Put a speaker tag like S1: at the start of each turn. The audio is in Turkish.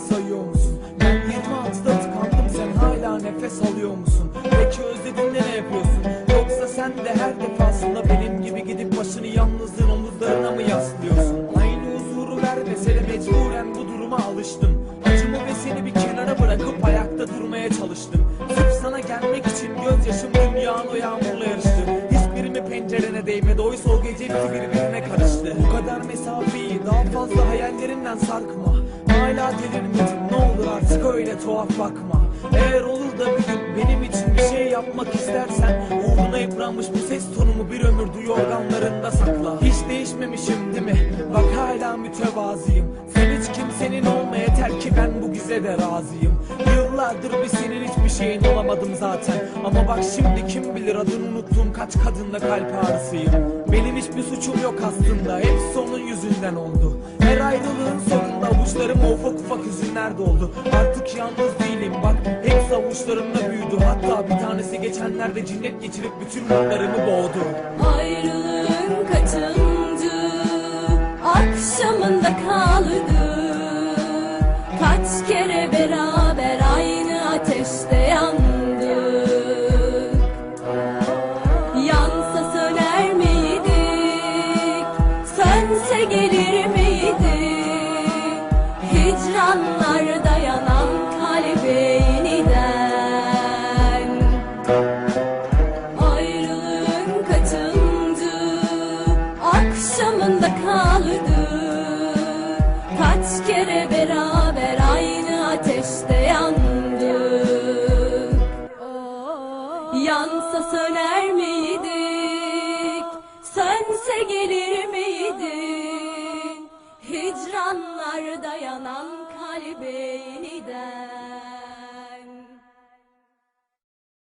S1: Hala sayıyor musun? Ben 26'da tıkandım sen hala nefes alıyor musun? Peki özlediğinde ne yapıyorsun? Yoksa sen de her defasında benim gibi gidip başını yalnızlığın omuzlarına mı yaslıyorsun? Aynı huzuru vermese de mecburen bu duruma alıştım Acımı ve seni bir kenara bırakıp ayakta durmaya çalıştım Sırf sana gelmek için gözyaşım dünyanın o yağmurla yarıştı Hiçbirimi pencerene değmedi oysa o gece birbirine karıştı Bu kadar mesafeyi daha fazla hayallerinden sarkma Hala delirmedin ne olur artık öyle tuhaf bakma. Eğer olur da bir gün benim için bir şey yapmak istersen Uğruna yıpranmış bu ses tonumu bir ömür duy organlarında sakla. Hiç değişmemişim değil mi? Bak hala mütevazıyım. Sen hiç kimsenin olma yeter ki ben bu güze de razıyım. Yıllardır bir senin hiçbir şeyin olamadım zaten. Ama bak şimdi kim bilir adını unuttuğum kaç kadınla kalp ağrısıyım. Benim hiçbir suçum yok aslında. Hepsi onun yüzünden oldu. Her ayrılığın sonunda avuçlarıma ufak ufak hüzünler doldu. Artık yalnız değilim bak. Hepsi avuçlarımda büyüdü. Hatta bir tanesi geçenlerde cinnet geçirip bütün umutlarımı boğdu.
S2: Ayrılığın kaçıncı akşamında kaldı? Kaç kere beraber aynı ateşte yandık? Yansa söner miydik, sönse miydik Hicranlarda yanan kalbe yeniden. Kaçıncı akşamında kaldı. Kaç kere beraber aynı ateşte yandık. Yansa söner miydik, sönse gelir miydik